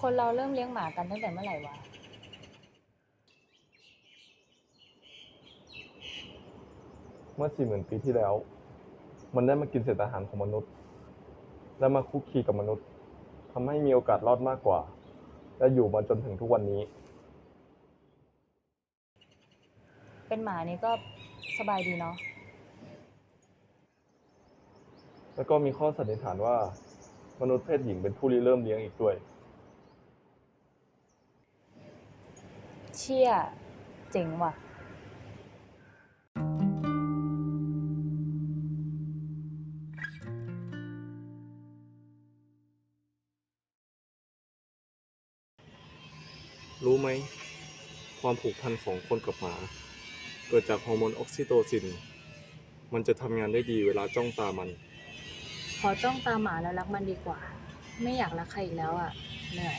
คนเราเริ่มเลี้ยงหมากันตั้งแต่เมื่อไหร่วะ เมื่อสี่หมื่นปีที่แล้ว มันได้มากินเศษอาหารของมนุษย์ และมาคุกคีกับมนุษย์ทำให้มีโอกาสรอดมากกว่า และอยู่มาจนถึงทุกวันนี้ เป็นหมานี่ก็สบายดีเนาะ แล้วก็มีข้อสันนิษฐานว่า มนุษย์เพศหญิงเป็นผู้ริเริ่มเลี้ยงอีกด้วย ชี่ยเจ๋งว่ะ รู้ไหม ความผูกพันของคนกับหมา เกิดจากฮอร์โมนออกซิโตซิน มันจะทำงานได้ดีเวลาจ้องตามัน ขอจ้องตาหมาแล้วรักมันดีกว่า ไม่อยากรักใครอีกแล้วอะเหนื่อย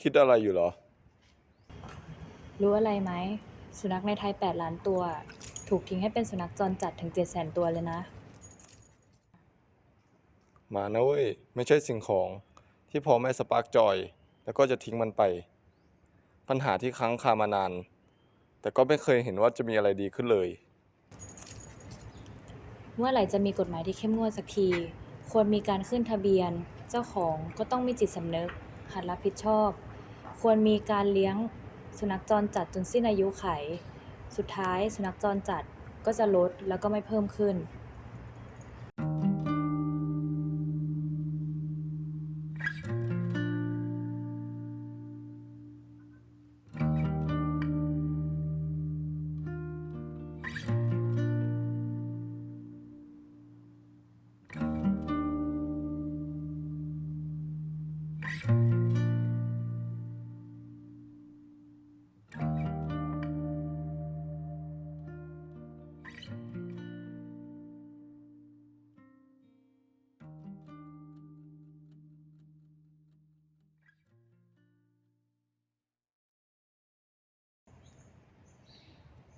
คิดอะไรอยู่เหรอ รู้อะไรไหม สุนัขในไทย 8 ล้านตัว ถูกทิ้งให้เป็นสุนัขจรจัดถึง 7 0 0 0 0ตัวเลยนะ หมานะเว้ย ไม่ใช่สิ่งของที่พอไม่สปาร์กจอย แล้วก็จะทิ้งมันไป ปัญหาที่ค้างคามานาน แต่ก็ไม่เคยเห็นว่าจะมีอะไรดีขึ้นเลย เมื่อไหร่จะมีกฎหมายที่เข้มงวดสักที ควรมีการขึ้นทะเบียน เจ้าของก็ต้องมีจิตสำนึกหัดรับผิดชอบ ควรมีการเลี้ยงสุนัขจรจัดจนสิ้นอายุไข สุดท้ายสุนัขจรจัดก็จะลดแล้วก็ไม่เพิ่มขึ้น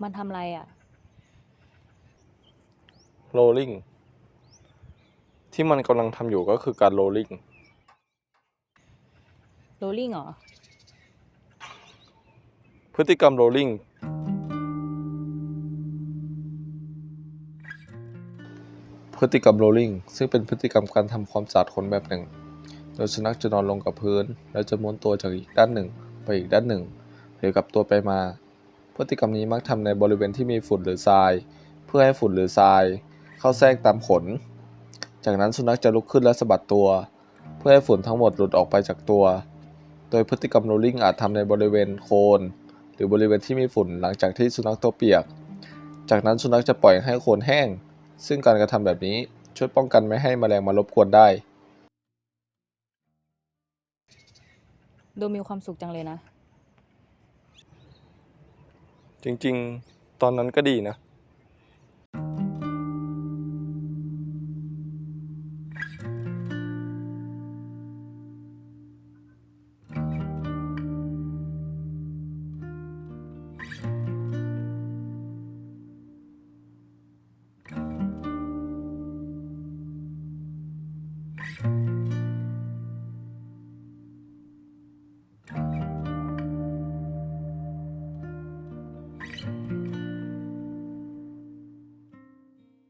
มันทำอะไรอะ rolling ที่มันกำลังทำอยู่ก็คือการ rolling โรลลิ่งเหรอ พฤติกรรม rolling พฤติกรรม rolling ซึ่งเป็นพฤติกรรมการทำความสะอาดขนแบบหนึ่ง โดยสุนัขจะนอนลงกับพื้น แล้วจะม้วนตัวจากอีกด้านหนึ่งไปอีกด้านหนึ่งหรือกลับตัวไปมา พฤติกรรมนี้มักทำในบริเวณที่มีฝุ่นหรือทราย เพื่อให้ฝุ่นหรือทราย เข้าแทรกตามขน จากนั้นสุนัขจะลุกขึ้นและสะบัดตัว เพื่อให้ฝุ่นทั้งหมดหลุดออกไปจากตัว โดยพฤติกรรม rolling อาจทำในบริเวณโคน หรือบริเวณที่มีฝุ่นหลังจากที่สุนัขตัวเปียก จากนั้นสุนัขจะปล่อยให้โคนแห้ง ซึ่งการกระทำแบบนี้ช่วยป้องกันไม่ให้แมลงมารบกวนได้ ดูมีความสุขจังเลยนะ จริง ๆ ตอนนั้นก็ดีนะ